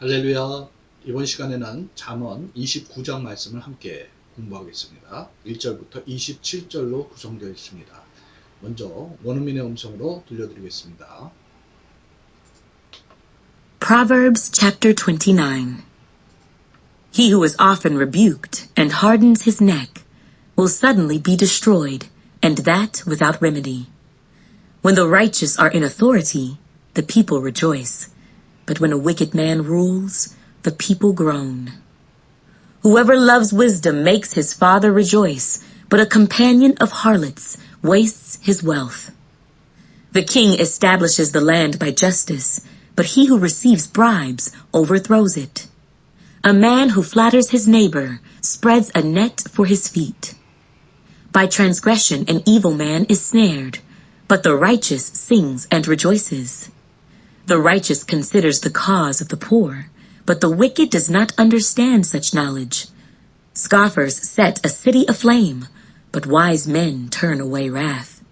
할렐루야. 이번 시간에는 잠언 29장 말씀을 함께 공부하겠습니다. 1절부터 27절로 구성되어 있습니다. 먼저 원어민의 음성으로 들려드리겠습니다. Proverbs chapter 29. He who is often rebuked and hardens his neck will suddenly be destroyed, and that without remedy. When the righteous are in authority, the people rejoice. But when a wicked man rules, the people groan. Whoever loves wisdom makes his father rejoice, but a companion of harlots wastes his wealth. The king establishes the land by justice, but he who receives bribes overthrows it. A man who flatters his neighbor spreads a net for his feet. By transgression an evil man is snared, but the righteous sings and rejoices. The righteous considers the cause of the poor, but the wicked does not understand such knowledge. Scoffers set a city aflame, but wise men turn away wrath.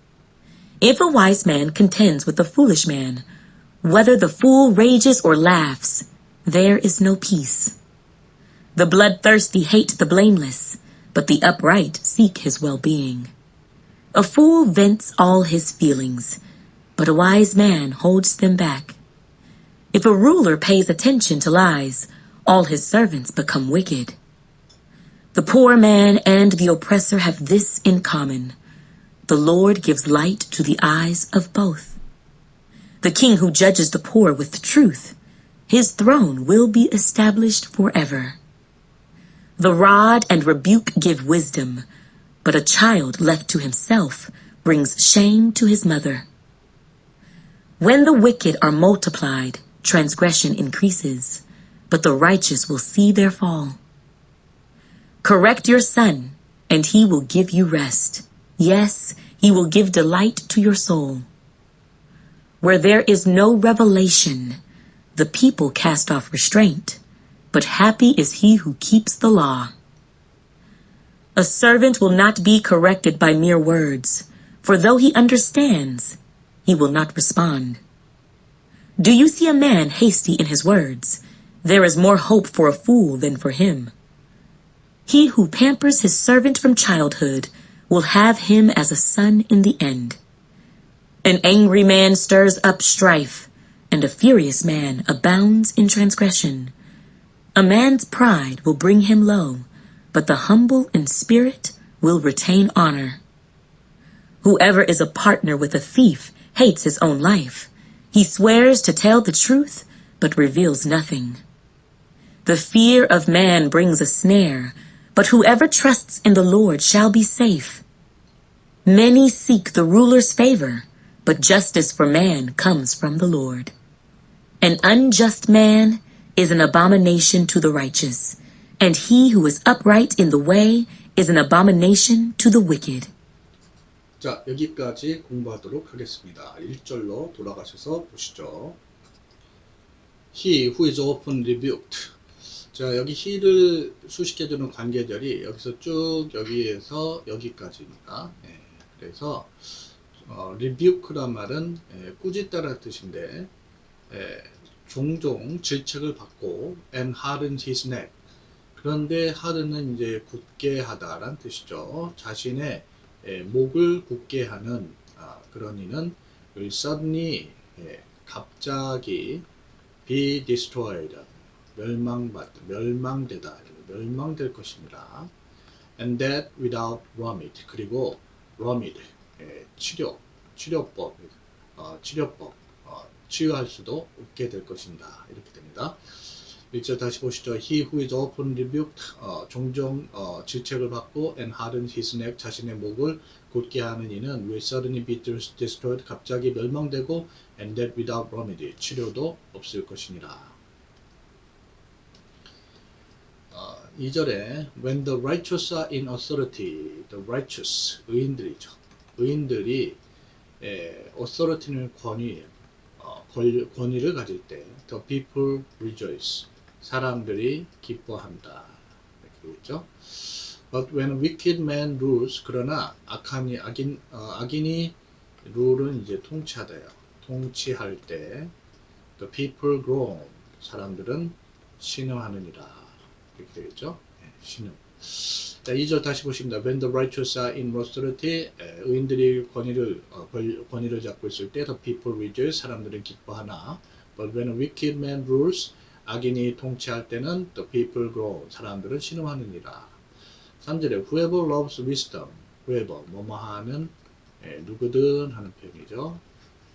If a wise man contends with a foolish man, whether the fool rages or laughs, there is no peace. The bloodthirsty hate the blameless, but the upright seek his well-being. A fool vents all his feelings, but a wise man holds them back. If a ruler pays attention to lies, all his servants become wicked. The poor man and the oppressor have this in common. The Lord gives light to the eyes of both. The king who judges the poor with truth, his throne will be established forever. The rod and rebuke give wisdom, but a child left to himself brings shame to his mother. When the wicked are multiplied, transgression increases, but the righteous will see their fall. Correct your son, and he will give you rest. Yes, he will give delight to your soul. Where there is no revelation, the people cast off restraint, but happy is he who keeps the law. A servant will not be corrected by mere words, for though he understands, he will not respond. Do you see a man hasty in his words? There is more hope for a fool than for him. He who pampers his servant from childhood will have him as a son in the end. An angry man stirs up strife, and a furious man abounds in transgression. A man's pride will bring him low, but the humble in spirit will retain honor. Whoever is a partner with a thief hates his own life. He swears to tell the truth, but reveals nothing. The fear of man brings a snare, but whoever trusts in the Lord shall be safe. Many seek the ruler's favor, but justice for man comes from the Lord. An unjust man is an abomination to the righteous, and he who is upright in the way is an abomination to the wicked. 자, 여기까지 공부하도록 하겠습니다. 1절로 돌아가셔서 보시죠. He who is often rebuked. 자, 여기 he를 수식해주는 관계절이 여기서 쭉 여기에서 여기까지입니다. 예, 그래서 어, rebuke란 말은 예, 꾸짖다라는 뜻인데 예, 종종 질책을 받고 and hardens his neck. 그런데 harden은 이제 굳게 하다라는 뜻이죠. 자신의 예, 목을 굳게 하는 아, 그런 이는 will suddenly 예, 갑자기 be destroyed 멸망받 멸망되다 멸망될 것입니다. and that without remedy 그리고 remedy 예, 치료 치료법 어, 치료법 어, 치유할 수도 없게 될 것입니다. 이렇게 됩니다. 1절 다시 보시죠. He who is often rebuked, 어, 종종 어, 질책을 받고 and hardens his neck, 자신의 목을 굳게 하는 이는 will suddenly be destroyed, 갑자기 멸망되고 and that without remedy, 치료도 없을 것이니라. 어, 2절에 when the righteous are in authority, the righteous, 의인들이죠. 의인들이 에, authority는 권위, 어, 권, 권위를 가질 때 the people rejoice, 사람들이 기뻐한다. 이렇게 되어 있죠. But when wicked man rules, 그러나 악한이 악인 어, 악인이 룰은 이제 통치하다요. 통치할 때 the people groan, 사람들은 신음하느니라. 이렇게 되겠죠? 예, 신음. 자, 2절 다시 보십니다. When the righteous are in 에, 의인들이 권위를, 어, 권- 권위를 잡고 있을 때, the people rejoice, 사람들은 기뻐하나, but when a wicked man rules, 악인이 통치할 때는 the people grow, 사람들은 신음하느니라. 3절에 whoever loves wisdom, whoever, 뭐뭐 하는, 에, 누구든 하는 표현이죠.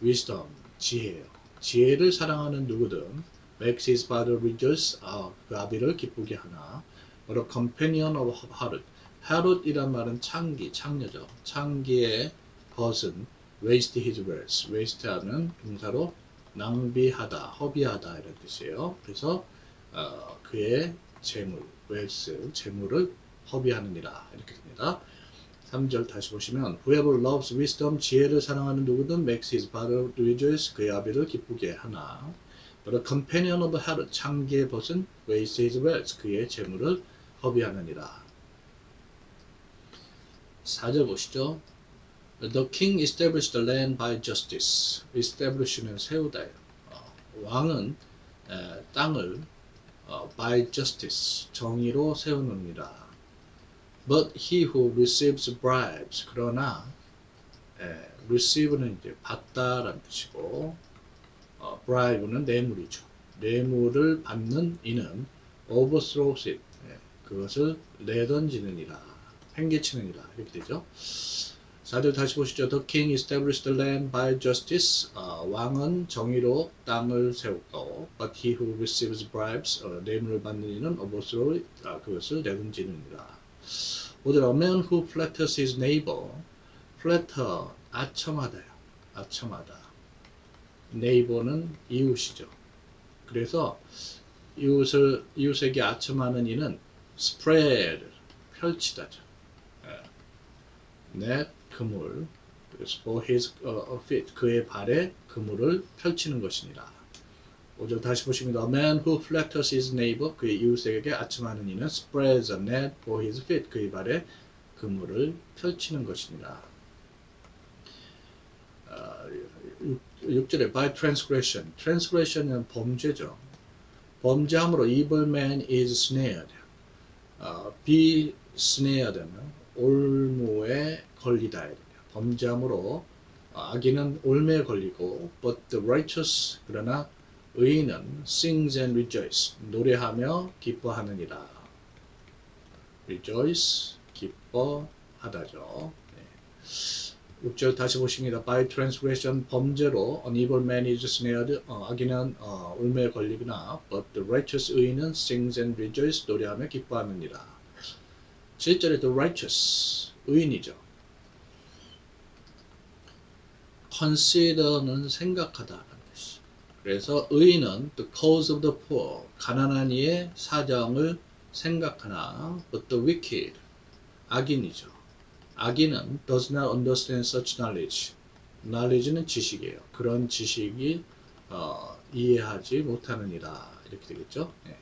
wisdom, 지혜요. 지혜를 사랑하는 누구든, makes his father rejoice, 아, 그 아비를 기쁘게 하나, but a companion of Harut. Harut이란 말은 창기, 창녀죠. 창기의 벗은 waste his words. waste하는 동사로 낭비하다, 허비하다 이런 뜻이에요. 그래서 어, 그의 재물, wealth, 재물을 허비하느니라 이렇게 됩니다. 3절 다시 보시면 whoever loves wisdom, 지혜를 사랑하는 누구든 makes his father rejoice. 그의 아비를 기쁘게 하나. But a companion of Harut, 창기의 벗은 waste his wealth. 그의 재물을 허비하느니라. 4절 보시죠. The king established the land by justice. establish는 세우다예요. 어, 왕은 에, 땅을 어, by justice 정의로 세우느니라. But he who receives bribes 그러나 에, receive는 이제 받다라는 뜻이고 어, bribe는 뇌물이죠. 뇌물을 받는 이는 overthrows it 예, 그것을 내던지느니라 팽개치느니라 이렇게 되죠. 4절 다시 보시죠. The king established the land by justice. 어, 왕은 정의로 땅을 세웠고, but he who receives bribes, 어, 뇌물을 받는 이는 it, 아, 그것을 내던지느니라. 5절 A man who flatters his neighbor, flatter, 아첨하다요. 아첨하다. neighbor는 이웃이죠. 그래서 이웃을 이웃에게 아첨하는 이는 spread 펼치다죠. 넷 그물 for his uh, feet 그의 발에 그물을 펼치는 것이니라. 5절 다시 보십니다. A man who flatters his neighbor 그의 이웃에게 아첨하는 이는 spreads a net for his feet 그의 발에 그물을 펼치는 것이니라. 아, 6절에 by transgression transgression은 범죄죠. 범죄함으로 evil man is snared. 어, be snared는 올무에 걸리다. 범죄함으로 어, 악인은 올무에 걸리고 but the righteous 그러나 의인은 sings and rejoice 노래하며 기뻐하느니라. rejoice 기뻐하다죠. 네. 6절 다시 보십니다. By transgression 범죄로 an evil man is snared 어, 악인은 어, 울매에 걸리거나 but the righteous 의인은 sings and rejoice 노래하며 기뻐하느니라. 7절에 the righteous 의인이죠. consider는 생각하다라는 뜻이. 그래서 의인은 the cause of the poor 가난한 이의 사정을 생각하나 but the wicked 악인이죠. 악인은 does not understand such knowledge. knowledge는 지식이에요. 그런 지식이 어, 이해하지 못하느니라 이렇게 되겠죠. 네.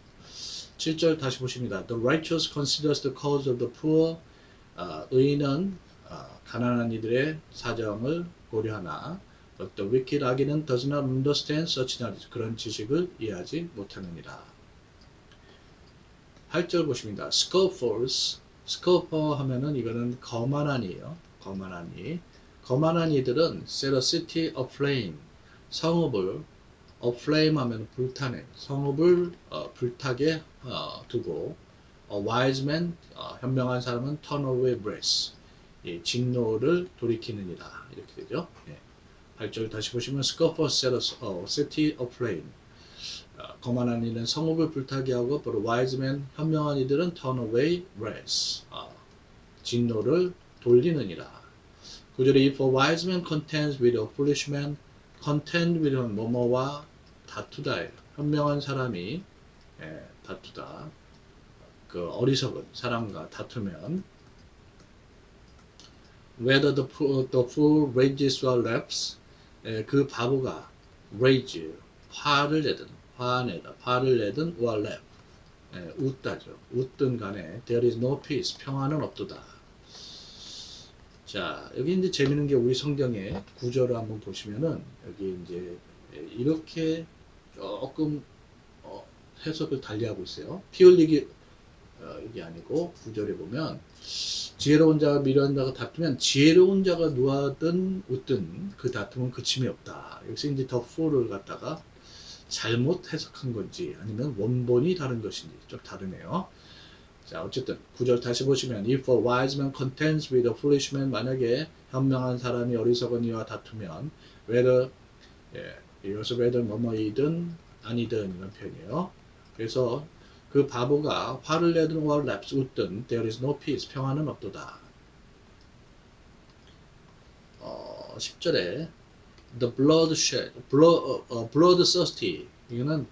7절 다시 보십니다. The righteous considers the cause of the poor. 어, 의인은 어, 가난한 이들의 사정을 고려하나 but the wicked 악인은 does not understand such knowledge. 그런 지식을 이해하지 못하느니라. 8절 보십니다. scoffers 스코퍼 하면은 이거는 거만한이에요. 거만한이. 거만한 이들은 set a city aflame. 성읍을 aflame 하면 불타네. 성읍을 어, 불타게 어, 두고 a wise man 어, 현명한 사람은 turn away breath. 이 진노를 돌이키느니라 이렇게 되죠. 예. 8절 다시 보시면 scoffer set a 어, city aflame. 어, 거만한 이는 성읍을 불타게 하고 but wise men 현명한 이들은 turn away wrath 어, 진노를 돌리느니라. 9절에 if a wise man contends with a foolish man contend with는 뭐뭐와 다투다. 현명한 사람이 예, 다투다. 그 어리석은 사람과 다투면 whether the fool, the fool rages or laughs 예, 그 바보가 rage 화를 내든 화내다 화를 내든 or laugh. 예, 웃다죠. 웃든 간에 there is no peace 평화는 없도다. 자 여기 이제 재밌는 게 우리 성경의 구절을 한번 보시면은 여기 이제 이렇게 조금 어, 해석을 달리하고 있어요. 피 흘리기 어, 이게 아니고 구절에 보면 지혜로운 자와 미련한 자가 다투면 지혜로운 자가 누하든 웃든 그 다툼은 그침이 없다. 여기서 이제 더 fool을 갖다가 잘못 해석한 건지 아니면 원본이 다른 것인지 좀 다르네요. 자 어쨌든 구절 다시 보시면 if a wise man contends with a foolish man 만약에 현명한 사람이 어리석은 이와 다투면 whether 예, whether 뭐뭐이든 아니든 이런 표현이에요. 그래서 그 바보가 화를 내든 laughs 웃든 there is no peace 평안은 없도다. 어, 10절에 the blood shed blood, 어, blood thirsty 이거는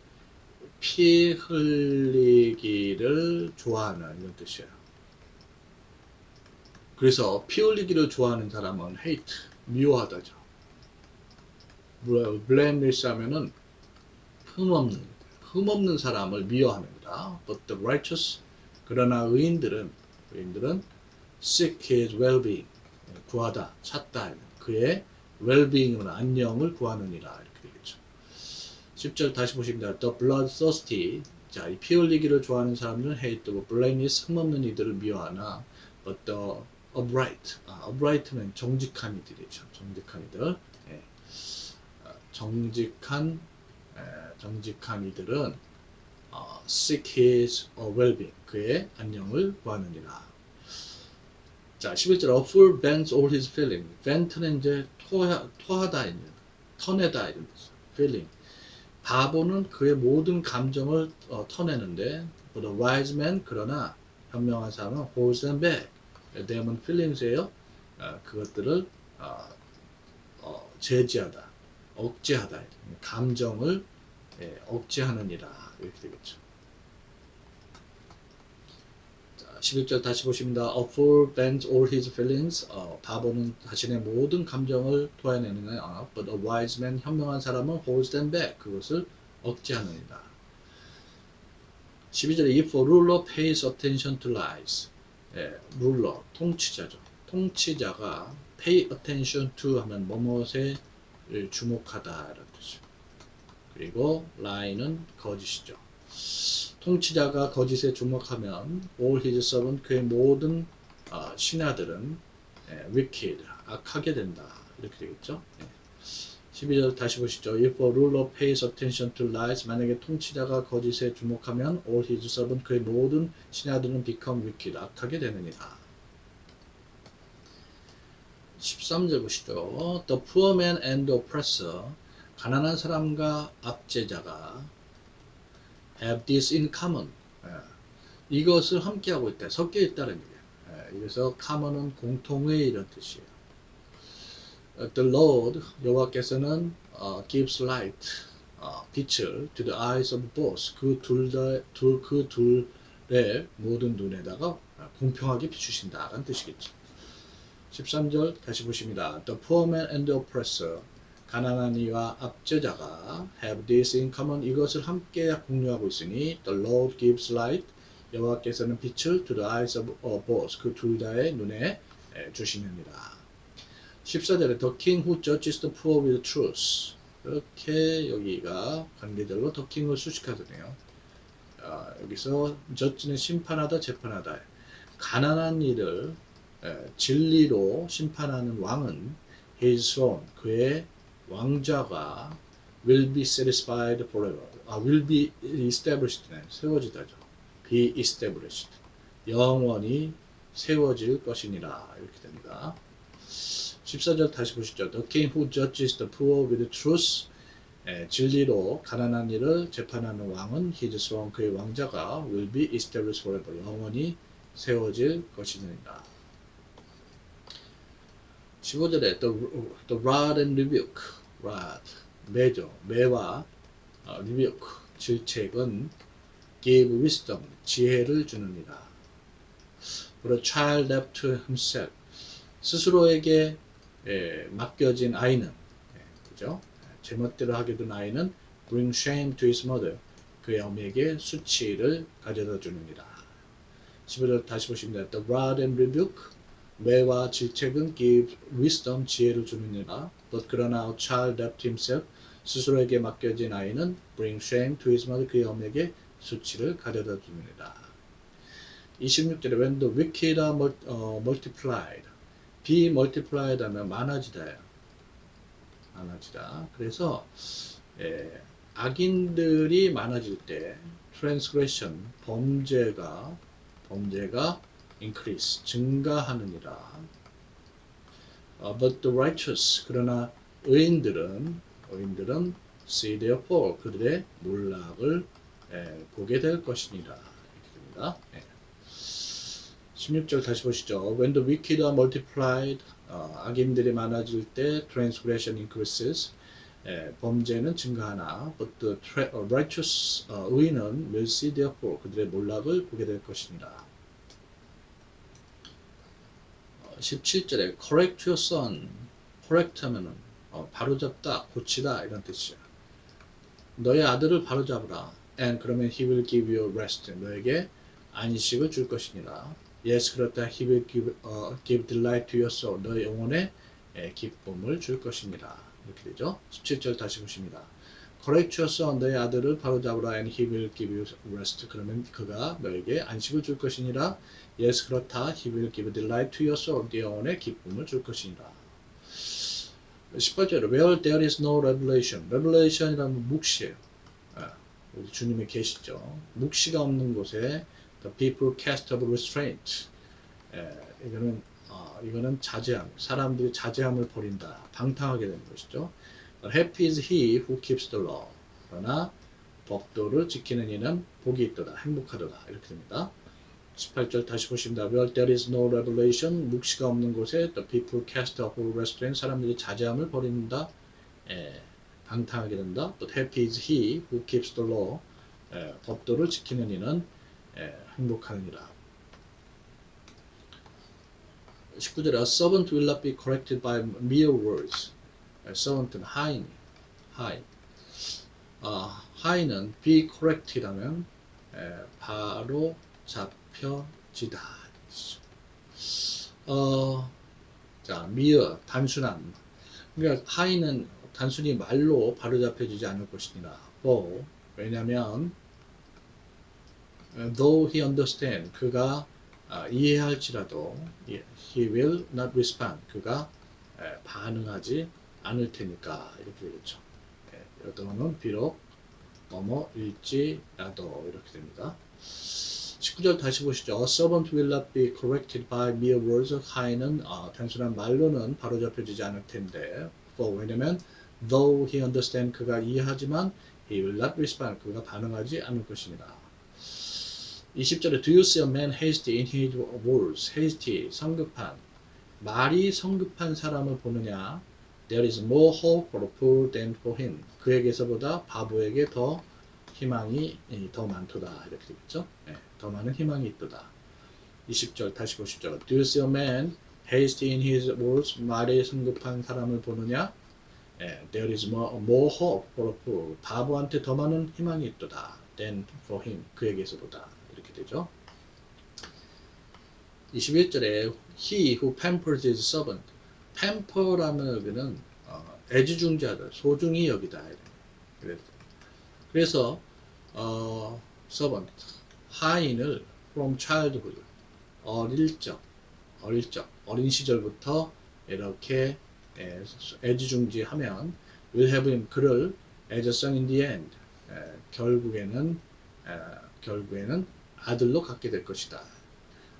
피 흘리기를 좋아하는 이런 뜻이에요. 그래서 피 흘리기를 좋아하는 사람은 hate 미워하다죠. Blameless 하면은 흠없는 흠없는 사람을 미워합니다. But the righteous 그러나 의인들은 의인들은 seek his well-being 구하다 찾다 그의 well-being은 안녕을 구하느니라 이렇게 되겠죠. 10절 다시 보십니다. The bloodthirsty 자, 이 피 흘리기를 좋아하는 사람들은 hate the blameless 흠없는 이들을 미워하나 but the upright 아, upright는 정직한 이들이죠. 정직한 이들 예. 아, 정직한 에, 정직한 이들은 어, seek his well-being 그의 안녕을 구하느니라. 자, 11절 A fool vents all his feeling. vent는 이제 토하, 토하 다 있는 터내다 이런 뜻. feeling. 바보는 그의 모든 감정을 어, 터내는데 but a wise man 그러나 현명한 사람은 holds them back. them feelings예요. 어, 그것들을 어, 어, 제지하다, 억제하다. 감정을 예, 억제하느니라 이렇게 되겠죠. 자, 11절 다시 보십니다. A fool bends all his feelings. 어, 바보는 자신의 모든 감정을 토해내는 어, but a wise man 현명한 사람은 holds them back. 그것을 억제하느니라. 12절에 if a ruler pays attention to lies. 예, ruler 통치자죠. 통치자가 pay attention to 하면 뭐뭇에 주목하다 이런 뜻이죠. 그리고 lie는 거짓이죠. 통치자가 거짓에 주목하면 all his servant 그의 모든 어, 신하들은 예, wicked 악하게 된다 이렇게 되겠죠. 예. 12절 다시 보시죠. If a ruler pays attention to lies 만약에 통치자가 거짓에 주목하면 all his servant 그의 모든 신하들은 become wicked 악하게 되느니라. 13절 보시죠. The poor man and the oppressor 가난한 사람과 압제자가 have this in common. 예, 이것을 함께하고 있다. 섞여 있다는 얘기예요. 예, 그래서 common은 공통의 이런 뜻이에요. 어, The Lord 여호와께서는 어, gives light 어, 빛을 to the eyes of both 그둘다둘그 둘의 모든 눈에다가 어, 공평하게 비추신다라는 뜻이겠죠. 13절 다시 보십니다. The poor man and the oppressor 가난한 이와 압제자가 have this in common 이것을 함께 공유하고 있으니 the Lord gives light 여호와께서는 빛을 to the eyes of both 그 둘 다의 눈에 주시느니라 14절에 the king who judges the poor with truth 이렇게 여기가 관계절로 the king을 수식하더네요 아, 여기서 judge는 심판하다 재판하다 가난한 이를 에, 진리로 심판하는 왕은 his throne 그의 왕자가 will be satisfied forever. 아, will be established네. 세워지다죠. be established. 영원히 세워질 것이니라. 이렇게 됩니다. 14절 다시 보시죠. The king who judges the poor with truth. 예, 진리로 가난한 이를 재판하는 왕은 his throne 그의 왕자가 will be established forever. 영원히 세워질 것이니라. 15절에 the, the rod and rebuke, rod, 매죠, 매와 어, rebuke, 질책은 give wisdom, 지혜를 주느니라. For a child left to himself, 스스로에게 예, 맡겨진 아이는, 예, 그죠? 제멋대로 하게 된 아이는 bring shame to his mother, 그의 어미에게 수치를 가져다 주느니라. 15절 다시 보시면 the rod and rebuke, 매와 질책은 give wisdom 지혜를 주느니라. But 그러나 a child left himself 스스로에게 맡겨진 아이는 bring shame to his mother 그의 어미에게 수치를 가져다 줍니다. 26절에 when the wicked are mul- 어, multiplied be multiplied 하면 많아지다예요. 많아지다. 그래서 예, 악인들이 많아질 때 transgression 범죄가 범죄가 increase 증가하느니라. 어, but the righteous 그러나 의인들은 의인들은 see fall 그들의 몰락을 예, 보게 될 것이니라 이렇게 됩니다. 예. 16절 다시 보시죠. When the wicked are multiplied 어, 악인들이 많아질 때 transgression increases 예, 범죄는 증가하나 but the 어, righteous 어, 의인은 will see fall 그들의 몰락을 보게 될 것이니라. 17절에 correct your son correct 하면은 어, 바로잡다 고치다 이런 뜻이야 너의 아들을 바로잡으라 and 그러면 he will give you rest 너에게 안식을 줄 것이니라 yes 그렇다 he will give, 어, give delight to your soul 너의 영혼에 에, 기쁨을 줄 것이니라 이렇게 되죠 17절 다시 보십니다 correct your son 너의 아들을 바로잡으라 and he will give you rest 그러면 그가 너에게 안식을 줄 것이니라 yes 그렇다 he will give delight to your soul 네 영혼에 기쁨을 줄 것이니라 18절에 where there is no revelation revelation이라는 묵시예요 아, 우리 주님의 계시죠 묵시가 없는 곳에 the people cast of restraint 에, 이거는 아, 이거는 자제함 사람들이 자제함을 버린다 방탕하게 되는 것이죠 happy is he who keeps the law 그러나 법도를 지키는 이는 복이 있도다 행복하도다 이렇게 됩니다 18절 다시. Where there is no revelation, 묵시가 없는 곳에 the people cast off restraint, 사람들이 자제함을 버린다, 에, 방탕하게 된다. But happy is he who keeps the law, 에, 법도를 지키는 이는 에, 행복하느니라. 19절에 A servant will not be corrected by mere words. 에, servant는 하인, 하인. 아, 하인은 be corrected 하면 에, 바로 잡 혀지다. 어, 자, 미어, 단순함. 그러니까 하인은 단순히 말로 바로잡혀지지 않을 것이니라. for, 왜냐면 though he understand, 그가 아, 이해할지라도 he will not respond, 그가 에, 반응하지 않을 테니까 이렇게 되겠죠. 예, 여도는 비록 넘어일지라도 이렇게 됩니다. 19절 다시 보시죠. A servant will not be corrected by mere words. 하인은 아, 단순한 말로는 바로잡혀지지 않을 텐데. For 왜냐면 though he understand 그가 이해하지만 he will not respond 그가 반응하지 않을 것입니다. 20절에 Do you see a man hasty in his words? hasty 성급한 말이 성급한 사람을 보느냐? There is more hope for a fool than for him. 그에게서보다 바보에게 더 희망이 더 많도다 이렇게 되겠죠. 예, 더 많은 희망이 있도다. 20절 다시 보시죠. Do you see a man hasty in his words? 말에 성급한 사람을 보느냐? 예, there is more, more hope for a fool. 바보한테 더 많은 희망이 있도다. than for him. 그에게서보다 이렇게 되죠. 21절에 he who pampers his servant. pamper라는 어, 애지중지하다, 소중히 여기다. 그래서 어, servant 하인을 from childhood 어릴 적 어릴 적 어린 시절부터 이렇게 에, 애지중지하면 will have him 그를 son in the end 에, 결국에는 에, 결국에는 아들로 갖게 될 것이다.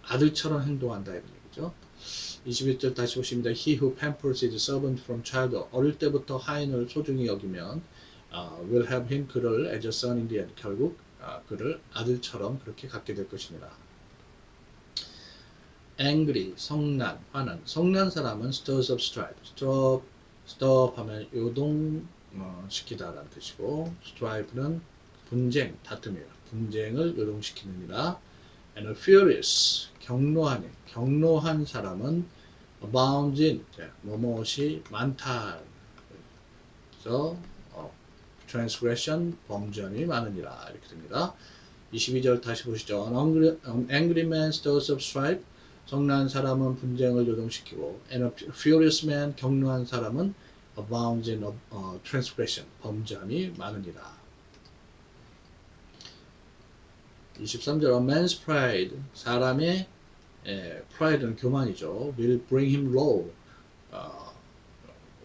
아들처럼 행동한다 이런 얘기죠. 21절 다시 보십니다. He who pampers his servant from childhood 어릴 때부터 하인을 소중히 여기면 어, will have him 그를 as a son in the end 결국 어, 그를 아들처럼 그렇게 갖게 될 것입니다. angry 성난 화난 성난 사람은 stirs up strife stir stir 하면 요동 어, 시키다라는 뜻이고 strife는 분쟁 다툼이에요. 분쟁을 요동시키느니라 and a furious 경노하니 경노한 사람은 abounds in 뭐뭐이 많다 그래서 어, transgression 범죄함이 많으니라 이렇게 됩니다. 22절 다시 보시죠. An angry, an angry man stirs up strife. 성난 사람은 분쟁을 요동시키고 and a furious man 경노한 사람은 abounds in uh, transgression 범죄함이 많으니라. 23절 A man's pride 사람의 에, pride는 교만이죠. will bring him low. 어,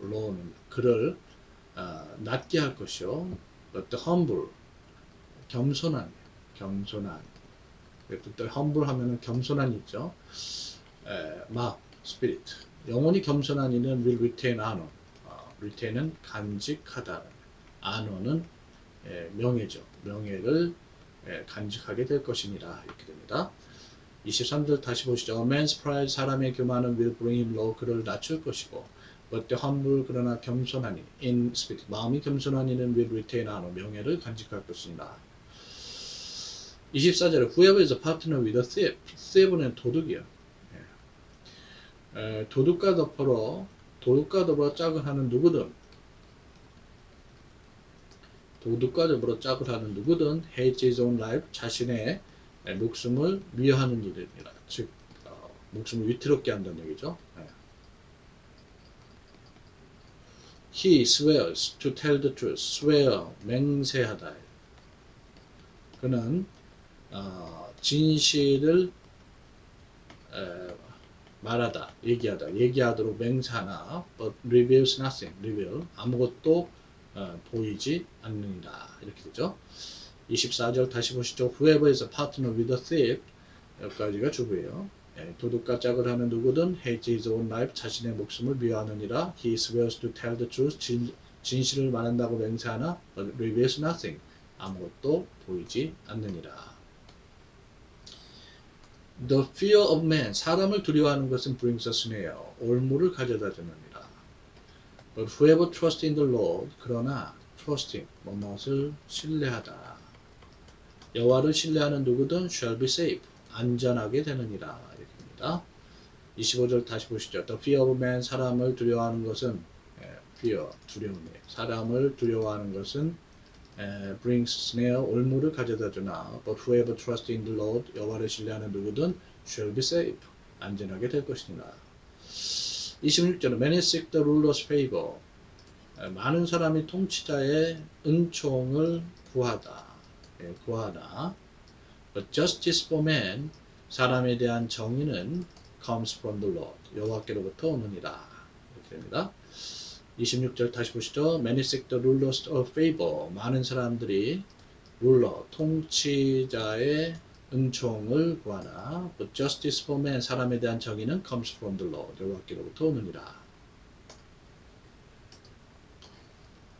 low는 그를 어, 낮게 할 것이요. the humble 겸손한 겸손한 또 humble 하면은 겸손한 있죠. 에, 마음 spirit 영원히 겸손한 이는 will retain honor. 어, retain은 간직하다. honor는 에, 명예죠. 명예를 에, 간직하게 될 것이니라 이렇게 됩니다. 23절 다시 보시죠. Man's pride 사람의 교만은 will bring him low 그를 낮출 것이고 the humble 그러나 겸손하니 in spirit 마음이 겸손한 이는 will retain honor 명예를 간직할 것이니라. 24절에 whoever is a partner with a thief thief는 도둑이요. 예. 에, 도둑과 더불어 도둑과 더불어 짝을 하는 누구든 도둑과 더불어 짝을 하는 누구든 hates his own life 자신의 에, 목숨을 미워하는 일입니다. 즉 어, 목숨을 위태롭게 한다는 얘기죠. 예. He swears to tell the truth. swear 맹세하다. 그는 어, 진실을 에, 말하다, 얘기하다, 얘기하도록 맹세하나 but reveals nothing. reveal 아무것도 어, 보이지 않는다. 이렇게 되죠. 24절 다시 보시죠. Whoever is a partner with a thief 여기까지가 주부예요. 예, 도둑과 짝을 하는 누구든 hates his own life 자신의 목숨을 미워하느니라 he swears to tell the truth 진, 진실을 말한다고 맹세하나 reveals nothing 아무것도 보이지 않느니라 The fear of man 사람을 두려워하는 것은 brings a snare 올무를 가져다 주느니라 But whoever trusts in the Lord 그러나 trusting 뭐뭇을 신뢰하다 여호와를 신뢰하는 누구든 shall be safe 안전하게 되느니라 이렇게입니다. 25절 다시 보시죠. The fear of man 사람을 두려워하는 것은 예, fear 두려움이 사람을 두려워하는 것은 에, brings snare 올무를 가져다 주나 but whoever trusts in the Lord 여호와를 신뢰하는 누구든 shall be safe 안전하게 될 것이니라. 26절은 many seek the ruler's favor 에, 많은 사람이 통치자의 은총을 구하다 예, 구하나 But justice for man, 사람에 대한 정의는 comes from the Lord, 여호와께로부터 오느니라. 이렇게 됩니다. 26절 다시 보시죠. Many seek the rulers of favor. 많은 사람들이 룰러, 통치자의 은총을 구하나. But justice for man, 사람에 대한 정의는 comes from the Lord, 여호와께로부터 오느니라.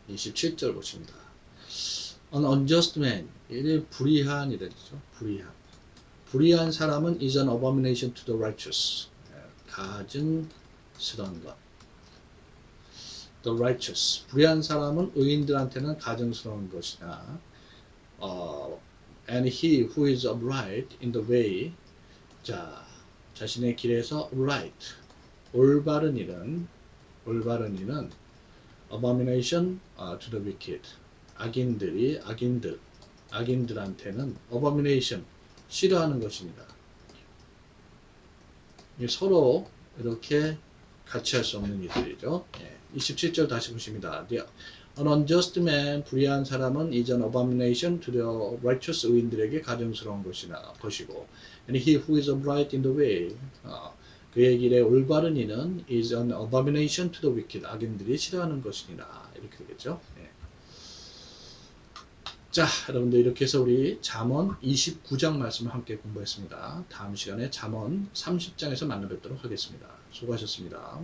27절 보십니다. An unjust man, 이게 불의한 이랬죠. 불의한. 불의한 사람은 is an abomination to the righteous. 예, 가증스러운 것. The righteous. 불의한 사람은 의인들한테는 가증스러운 것이나, 어, and he who is upright in the way, 자, 자신의 길에서 upright, 올바른 일은, 올바른 일은 abomination uh, to the wicked. 악인들이 악인들 악인들한테는 abomination 싫어하는 것입니다. 서로 이렇게 같이 할 수 없는 일들이죠. 예. 27절 다시 보십니다. An unjust man 불의한 사람은 an abomination the righteous 의인들에게 가증스러운 것이나 것이고 and he who is upright in the way 어, 그의 길에 올바른 이는 is an abomination to the wicked 악인들이 싫어하는 것이니라 이렇게 되겠죠. 예. 자, 여러분들 이렇게 해서 우리 잠언 29장 말씀을 함께 공부했습니다. 다음 시간에 잠언 30장에서 만나 뵙도록 하겠습니다. 수고하셨습니다.